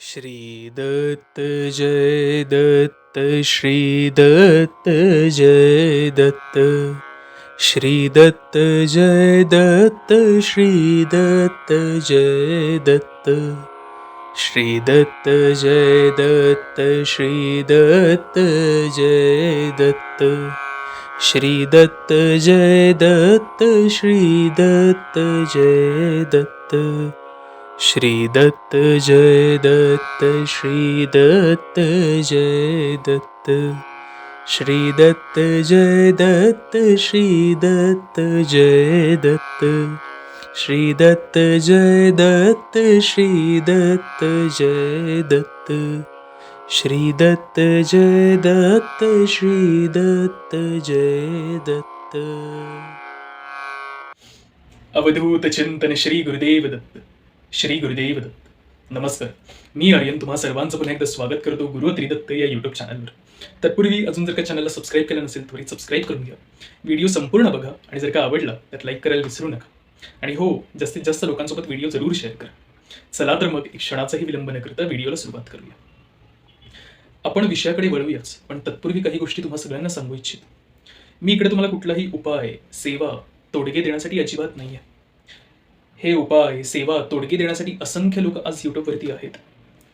श्री दत्त जय दत्त श्री दत्त जय दत्त। श्री दत्त जय दत्त श्री दत्त जय दत्त। श्री दत्त जय दत्त श्री दत्त जय दत्त। श्री दत्त जय दत्त श्री दत्त जय दत्त। श्री दत्त जय दत्त श्री दत्त जय दत्त। श्री दत्त जय दत्त श्री दत्त जय दत्त। श्री दत्त जय दत्त श्री दत्त जय दत्त। श्री दत्त जय दत्त श्री दत्त जय दत्त। अवधूत चिंतन श्री गुरुदेव दत्त। श्री गुरुदेव दत्त. नमस्कार. मी आर्यन तुम्हा सर्वांचं पुन्हा एकदा स्वागत करतो गुरु त्रिदत्त या यूट्यूब चॅनलवर तत्पूर्वी अजून जर का चॅनलला सबस्क्राईब केलं नसेल त्वरित सबस्क्राईब करून घ्या. व्हिडिओ संपूर्ण बघा आणि जर का आवडला तर लाईक करायला विसरू नका. आणि हो जास्तीत जास्त लोकांसोबत व्हिडिओ जरूर शेअर करा. चला तर मग एक क्षणाचाही विलंब न करता व्हिडिओला सुरुवात करूया. आपण विषयाकडे वळूयाच पण तत्पूर्वी काही गोष्टी तुम्हाला सगळ्यांना सांगू इच्छित. मी इकडे तुम्हाला कुठलाही उपाय सेवा तोडगे देण्यासाठी अजिबात नाही आहे हे उपाय सेवा तोडगी देण्यासाठी असंख्य लोक आज यूट्यूबवरती आहेत.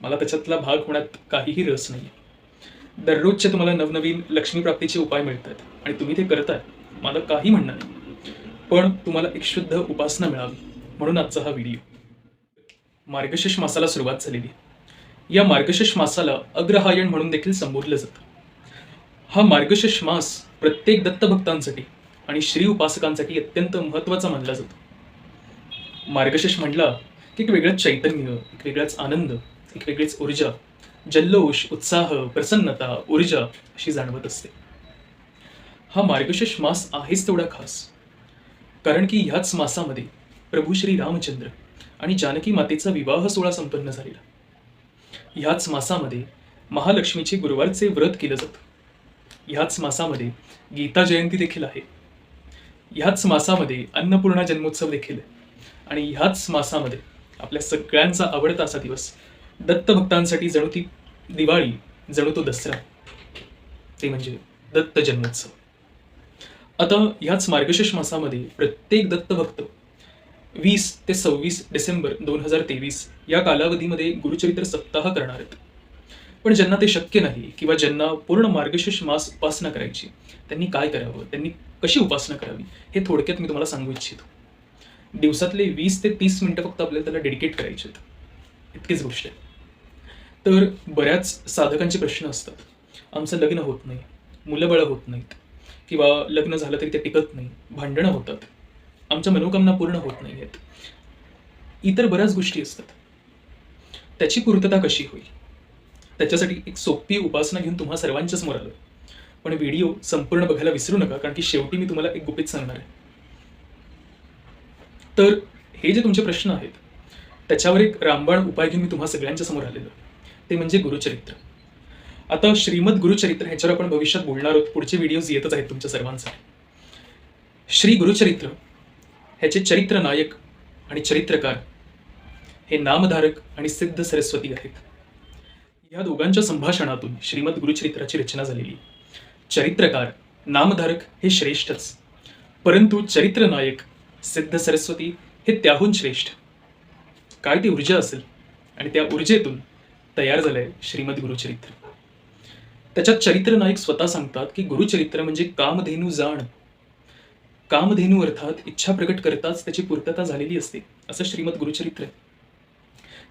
मला त्याच्यातला भाग होण्यात काहीही रस नाही दररोजचे तुम्हाला नवनवीन लक्ष्मीप्राप्तीचे उपाय मिळतात आणि तुम्ही ते करताय मला काही म्हणणं नाही. पण तुम्हाला एक शुद्ध उपासना मिळावी म्हणून आजचा हा व्हिडिओ. मार्गशीर्ष मासाला सुरुवात झालेली. या मार्गशीर्ष मासाला अग्रहायण म्हणून देखील संबोधलं जातं. हा मार्गशीर्ष मास प्रत्येक दत्तभक्तांसाठी आणि श्री उपासकांसाठी अत्यंत महत्त्वाचा मानला जातो. मार्गशीर्ष म्हटलं की एक वेगळंच चैतन्य एक वेगळाच आनंद एक वेगळीच ऊर्जा जल्लोष उत्साह प्रसन्नता ऊर्जा अशी जाणवत असते. हा मार्गशीर्ष मास आहेच तेवढा खास. कारण की ह्याच मासामध्ये प्रभू श्री रामचंद्र आणि जानकी मातेचा विवाह सोहळा संपन्न झालेला. ह्याच मासामध्ये महालक्ष्मीचे गुरुवारचे व्रत केलं जातं. ह्याच मासामध्ये गीता जयंती देखील आहे. ह्याच मासामध्ये अन्नपूर्णा जन्मोत्सव देखील आहे. आणि ह्याच मासामध्ये आपल्या सगळ्यांचा आवडता असा दिवस दत्तभक्तांसाठी जणू ती दिवाळी जणू तो दसरा. ते म्हणजे दत्त जन्मोत्सव. आता ह्याच मार्गशीर्ष मासामध्ये प्रत्येक दत्तभक्त वीस ते सव्वीस डिसेंबर दोन हजार तेवीस या कालावधीमध्ये गुरुचरित्र सप्ताह करणार आहेत. पण ज्यांना ते शक्य नाही किंवा ज्यांना पूर्ण मार्गशीर्ष मास उपासना करायची त्यांनी काय करावं? त्यांनी कशी उपासना करावी? हे थोडक्यात मी तुम्हाला सांगू इच्छितो. दिवसातले वीस ते तीस मिनटं फक्त आपल्याला त्याला डेडिकेट करायचे आहेत. इतकीच गोष्ट आहे. तर बऱ्याच साधकांचे प्रश्न असतात. आमचं लग्न होत नाही मुलंबळं होत नाहीत किंवा लग्न झालं तरी ते टिकत नाही भांडणं होतात आमच्या मनोकामना पूर्ण होत नाही आहेत. इतर बऱ्याच गोष्टी असतात. त्याची पूर्तता कशी होईल? त्याच्यासाठी एक सोपी उपासना घेऊन तुम्हा सर्वांच्या समोर आलो पण व्हिडिओ संपूर्ण बघायला विसरू नका कारण की शेवटी मी तुम्हाला एक गुपित सांगणार आहे. तर हे जे तुमचे प्रश्न आहेत त्याच्यावर एक रामबाण उपाय घेऊन मी तुम्हा सगळ्यांच्या समोर आलेलो. ते म्हणजे गुरुचरित्र. आता श्रीमद गुरुचरित्र ह्याच्यावर आपण भविष्यात बोलणार आहोत. पुढचे व्हिडिओज येतच आहेत तुमच्या सर्वांसाठी. श्री गुरुचरित्र ह्याचे चरित्र नायक आणि चरित्रकार हे नामधारक आणि सिद्ध सरस्वती आहेत. या दोघांच्या संभाषणातून श्रीमद गुरुचरित्राची रचना झालेली. चरित्रकार नामधारक हे श्रेष्ठच. परंतु चरित्र नायक सिद्ध सरस्वती हे त्याहून श्रेष्ठ. काय ती ऊर्जा असेल आणि त्या ऊर्जेतून तयार झालंय श्रीमद गुरुचरित्र. त्याच्यात चरित्र नायक स्वतः सांगतात की गुरुचरित्र म्हणजे कामधेनू जाण. कामधेनू अर्थात इच्छा प्रकट करताच त्याची पूर्तता झालेली असते असं श्रीमद गुरुचरित्र आहे.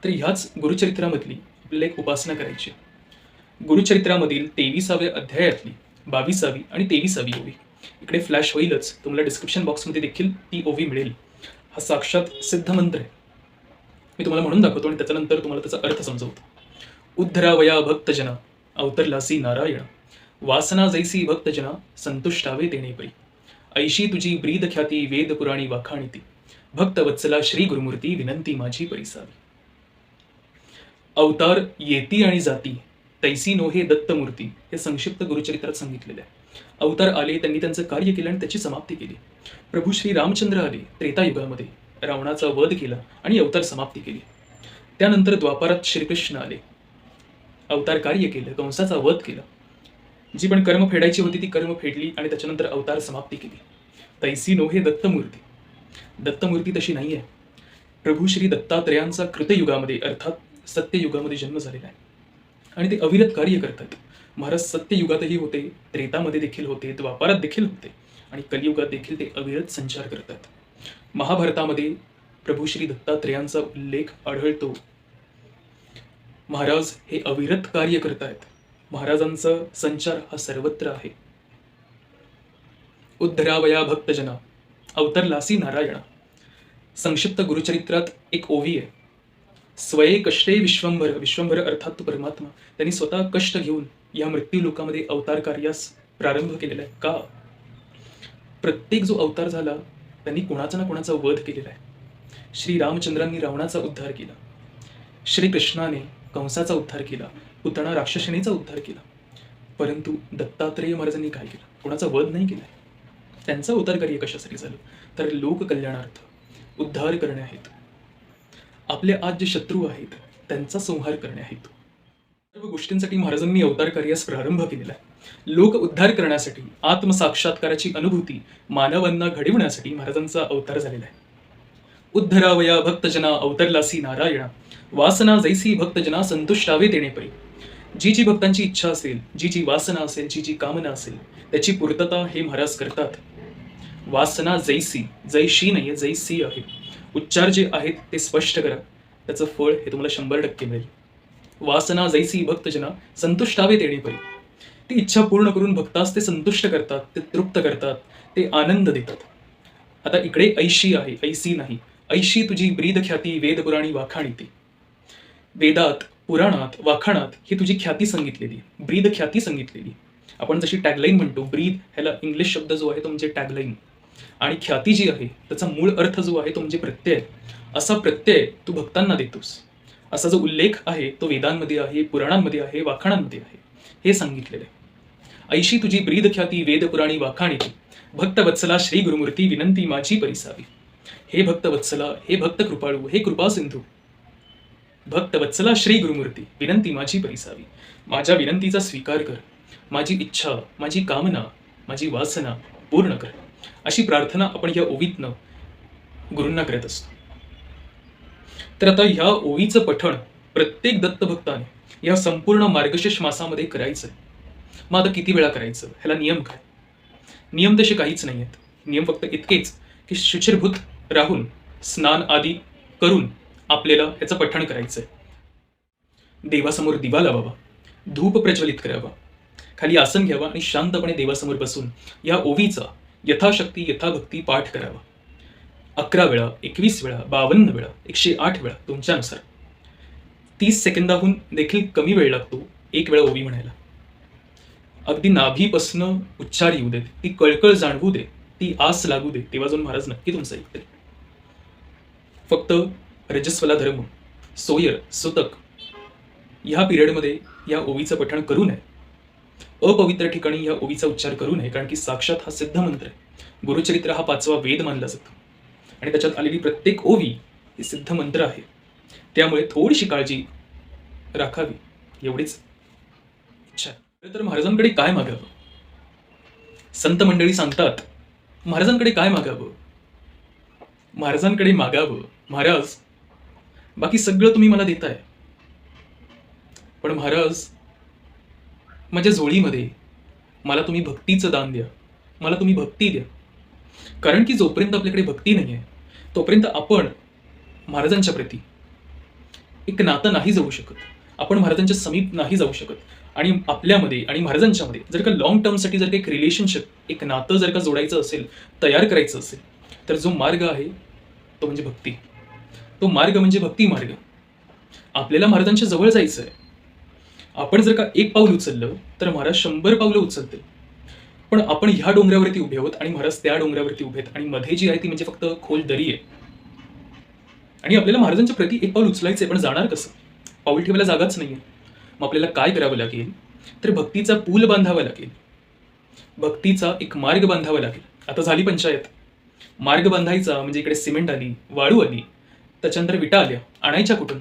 तर ह्याच गुरुचरित्रामधली आपल्याला एक उपासना करायची गुरुचरित्रामधील तेविसाव्या अध्यायातली बावीसावी आणि तेविसावी ओवी इकडे फ्लॅश होईलच. तुम्हाला डिस्क्रिप्शन बॉक्समध्ये देखील ती ओवी मिळेल. हा साक्षात सिद्ध मंत्र आहे. मी तुम्हाला म्हणून दाखवतो आणि त्याच्यानंतर तुम्हाला त्याचा अर्थ समजवतो. उद्धरावया भक्तजना अवतरलासी नारायण. वासना जैसी भक्तजना संतुष्टावे तेने परी. ऐशी तुझी ब्रीद ख्याती वेद पुराणी वाखाणीती. भक्त वत्सला श्री गुरुमूर्ती विनंती माझी परिसावी. अवतार येती आणि जाती तैसी नोहे दत्तमूर्ती हे संक्षिप्त गुरुचरित्रात सांगितलेले आहे. अवतार आले त्यांनी त्यांचं कार्य केलं आणि त्याची समाप्ती केली. प्रभू श्री रामचंद्र आले त्रेतायुगामध्ये रावणाचा वध केला आणि अवतार समाप्ती केली. त्यानंतर द्वापारात श्रीकृष्ण आले. अवतार कार्य केलं कंसाचा वध केला. जी पण कर्म फेडायची होती ती कर्म फेडली आणि त्याच्यानंतर अवतार समाप्ती केली. तैसी नो हे दत्तमूर्ती. दत्तमूर्ती तशी नाही आहे. प्रभू श्री दत्तात्रयांचा कृतयुगामध्ये अर्थात सत्ययुगामध्ये जन्म झालेला आहे. आणि ते अविरत कार्य करतात. महाराज सत्ययुगातही होते त्रेतामध्ये देखील होते द्वापारात देखील होते. आणि कलियुगात देखील ते अविरत संचार करतात. महाभारतामध्ये प्रभू श्री दत्तात्रेयांचा उल्लेख आढळतो. महाराज हे अविरत कार्य करतायत. महाराजांचा संचार हा सर्वत्र आहे. उद्धरावया भक्तजना अवतरलासी नारायणा. संक्षिप्त गुरुचरित्रात एक ओवी आहे. स्वये कष्टे विश्वंभर विश्वंभर अर्थात तो परमात्मा. त्यांनी स्वतः कष्ट घेऊन या मृत्यू लोकामध्ये अवतार कार्यास प्रारंभ केलेला आहे. का? प्रत्येक जो अवतार झाला त्यांनी कुणाचा ना कोणाचा वध केलेला आहे. श्री रामचंद्रांनी रावणाचा उद्धार केला. श्रीकृष्णाने कंसाचा उद्धार केला. पुतणा राक्षसिणीचा उद्धार केला. परंतु दत्तात्रेय महाराजांनी काय केलं? कुणाचा वध नाही केला. त्यांचा उद्धार कार्य कशासाठी झालं? तर लोककल्याणार्थ उद्धार करणे आहेत. आपले आज जे शत्रू आहेत त्यांचा संहार करणे आहेत. सर्व गोष्टींसाठी महाराजांनी अवतार कार्यास प्रारंभ केलेला आहे. लोक उद्धार करण्यासाठी आत्मसाक्षात्काराची अनुभूती मानवांना घडविण्यासाठी महाराजांचा अवतार झालेला आहे. उद्धरावया भक्तजना अवतरलासी नारायणा वासना जैसी भक्तजना संतुष्टावे देणे परी. जी जी भक्तांची इच्छा असेल जी जी वासना असेल जी जी कामना असेल त्याची पूर्तता हे महाराज करतात. वासना जैसी जैशी नाही जैसी आहे. उच्चार जे आहेत ते स्पष्ट करा. त्याचं फळ हे तुम्हाला शंभर टक्के मिळेल. वासना जैसी भक्तजना संतुष्टावे देणे परी. ती इच्छा पूर्ण करून भक्तास ते संतुष्ट करतात ते तृप्त करतात ते आनंद देतात. आता इकडे ऐशी आहे ऐसी नाही. ऐशी तुझी ब्रीद ख्याती वेद पुराणी वाखाणी ती. वेदात पुराणात वाखाणात ही तुझी ख्याती सांगितलेली ब्रीद ख्याती सांगितलेली. आपण जशी टॅगलाईन म्हणतो ब्रीद ह्याला इंग्लिश शब्द जो आहे तो म्हणजे टॅगलाईन आणि ख्याती जी आहे त्याचा मूळ अर्थ जो आहे तो म्हणजे प्रत्यय. असा प्रत्यय तू भक्तांना देतोस. असा जो उल्लेख आहे तो वेदांमध्ये आहे पुराणांमध्ये आहे वाखाणांमध्ये आहे हे सांगितलेलं आहे. ऐशी तुझी ब्रीद ख्याती वेद पुराणी वाखाणी भक्त वत्सला श्री गुरुमूर्ती विनंती माझी परिसावी. हे भक्त वत्सला हे भक्त कृपाळू हे कृपा सिंधू. भक्त वत्सला श्री गुरुमूर्ती विनंती माझी परिसावी. माझ्या विनंतीचा स्वीकार कर. माझी इच्छा माझी कामना माझी वासना पूर्ण कर. अशी प्रार्थना आपण या ओवीतनं गुरूंना करत असतो. तर आता ह्या ओवीचं पठण प्रत्येक दत्तभक्ताने या संपूर्ण मार्गशीर्ष मासामध्ये करायचं मग आता किती वेळा करायचं? ह्याला नियम काय? नियम तसे काहीच नाही आहेत नियम फक्त इतकेच की शुचिरभूत राहून स्नान आदी करून आपल्याला ह्याचं पठण करायचं आहे देवासमोर दिवा लावावा. धूप प्रज्वलित करावा. खाली आसन घ्यावा आणि शांतपणे देवासमोर बसून या ओवीचा यथाशक्ती यथाभक्ती पाठ करावा. अकरा वेळा एकवीस वेळा बावन्न वेळा एकशे आठ वेळा तुमच्यानुसार. तीस सेकंदाहून देखील कमी वेळ लागतो एक वेळा ओवी म्हणायला. अगदी नाभीपासनं उच्चार येऊ देत ती कळकळ जाणवू दे ती आस लागू दे तेव्हा जाऊन महाराज नक्की तुमचं ऐकतील. फक्त रजस्वला धर्म सोयर सुतक ह्या पिरियडमध्ये या ओवीचं पठण करू नये. अपवित्र ठिकाणी या ओवीचा उच्चार करू नये कारण की साक्षात हा सिद्ध मंत्र आहे. गुरुचरित्र हा पाचवा वेद मानला जातो. आणि त्याच्यात आलेली प्रत्येक ओवी ही सिद्ध मंत्र आहे. त्यामुळे थोडीशी काळजी राखावी. एवढीच इच्छा. तर महाराजांकडे काय मागावं? संत मंडळी सांगतात महाराजांकडे काय मागावं? महाराजांकडे मागावं? महाराज बाकी सगळं तुम्ही मला देताय. पण महाराज माझ्या झोळीमध्ये मला तुम्ही भक्तीचं दान द्या. मला तुम्ही भक्ती द्या. कारण की जोपर्यंत आपल्याकडे भक्ती नाही आहे तोपर्यंत आपण महाराजांच्या प्रती एक नातं नाही जाऊ शकत. आपण महाराजांच्या समीप नाही जाऊ शकत. आणि आपल्यामध्ये आणि महाराजांच्यामध्ये जर का लॉंग टर्मसाठी जर का एक रिलेशनशिप एक नातं जर का जोडायचं असेल तयार करायचं असेल तर जो मार्ग आहे तो म्हणजे भक्ती. तो मार्ग म्हणजे भक्ती मार्ग. आपल्याला महाराजांच्या जवळ जायचं आहे आपण जर का एक पाऊल उचललं तर महाराज शंभर पावलं उचलतील. पण आपण ह्या डोंगरावरती उभे आहोत आणि महाराज त्या डोंगरावरती उभे आहेत. आणि मध्ये जी आहे ती म्हणजे फक्त खोल दरी आहे. आणि आपल्याला महाराजांच्या प्रती एक पाऊल उचलायचं आहे पण जाणार कसं? पाऊल ठेवायला जागाच नाहीये. मग आपल्याला काय करावं लागेल? तर भक्तीचा पूल बांधावा लागेल. भक्तीचा एक मार्ग बांधावा लागेल. आता झाली पंचायत. मार्ग बांधायचा म्हणजे इकडे सिमेंट आली वाळू आली त्याच्यानंतर विटा आल्या आणायच्या कुठून?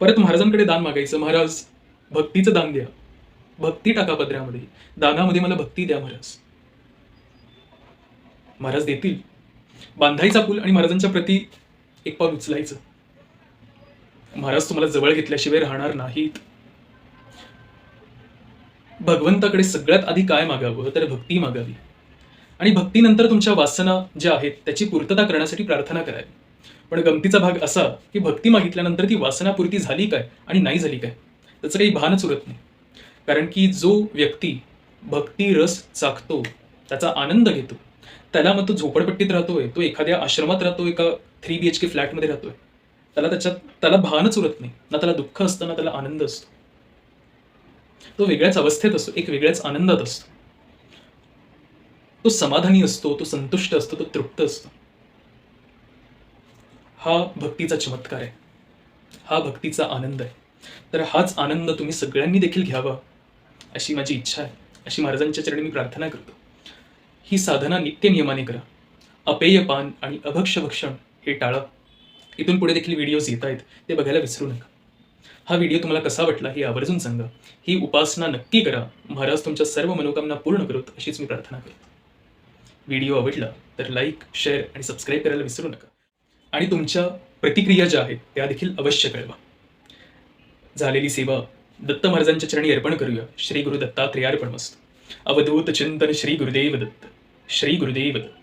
परत महाराजांकडे दान मागायचं. महाराज भक्तीचं दान द्या. भक्ती टाका पदऱ्यामध्ये दानामध्ये मला भक्ती द्या महाराज. महाराज देतील. बांधायचा पूल आणि महाराजांच्या प्रती एक पाऊल उचलायचं. महाराज तुम्हाला जवळ घेतल्याशिवाय राहणार नाहीत. भगवंताकडे सगळ्यात आधी काय मागावं तर भक्ती मागावी. आणि भक्तीनंतर तुमच्या वासना ज्या आहेत त्याची पूर्तता करण्यासाठी प्रार्थना करावी. पण गमतीचा भाग असा की भक्ती मागितल्यानंतर ती वासनापूर्ती झाली काय आणि नाही झाली काय? त्याचं काही भानच उरत नाही. कारण की जो व्यक्ती भक्ती रस चाखतो त्याचा आनंद घेतो त्याला मग तो झोपडपट्टीत राहतोय तो एखाद्या आश्रमात राहतो एका थ्री बी एच के फ्लॅटमध्ये राहतोय त्याला त्याच्यात त्याला भानच उरत नाही ना त्याला दुःख असतं ना त्याला आनंद असतो. तो वेगळ्याच अवस्थेत असतो एक वेगळ्याच आनंदात असतो. तो समाधानी असतो तो संतुष्ट असतो तो तृप्त असतो. हा भक्तीचा चमत्कार आहे. हा भक्तीचा आनंद आहे. तर हाच आनंद तुम्ही सगळ्यांनी देखील घ्यावा. अशी माझी इच्छा आहे. अशी महाराजांच्या चरणी मी प्रार्थना करतो. ही साधना नित्य नियमाने करा. अपेय पान आणि अभक्ष भक्षण हे टाळा. इथून पुढे देखील व्हिडिओज येत आहेत. ते बघायला विसरू नका. हा व्हिडिओ तुम्हाला कसा वाटला हे आवर्जून सांगा. ही उपासना नक्की करा. महाराज तुमच्या सर्व मनोकामना पूर्ण करत अशीच मी प्रार्थना करतो. व्हिडिओ आवडला तर लाईक शेअर आणि सबस्क्राईब करायला विसरू नका. आणि तुमच्या प्रतिक्रिया ज्या आहेत त्या देखील अवश्य कळवा. झालेली सेवा दत्त महाराजांच्या चरणी अर्पण करूया. श्री गुरु दत्तात्रेयार्पण मस्त अवधूत चिंतन श्री गुरुदेव दत्त श्री गुरुदेव दत्त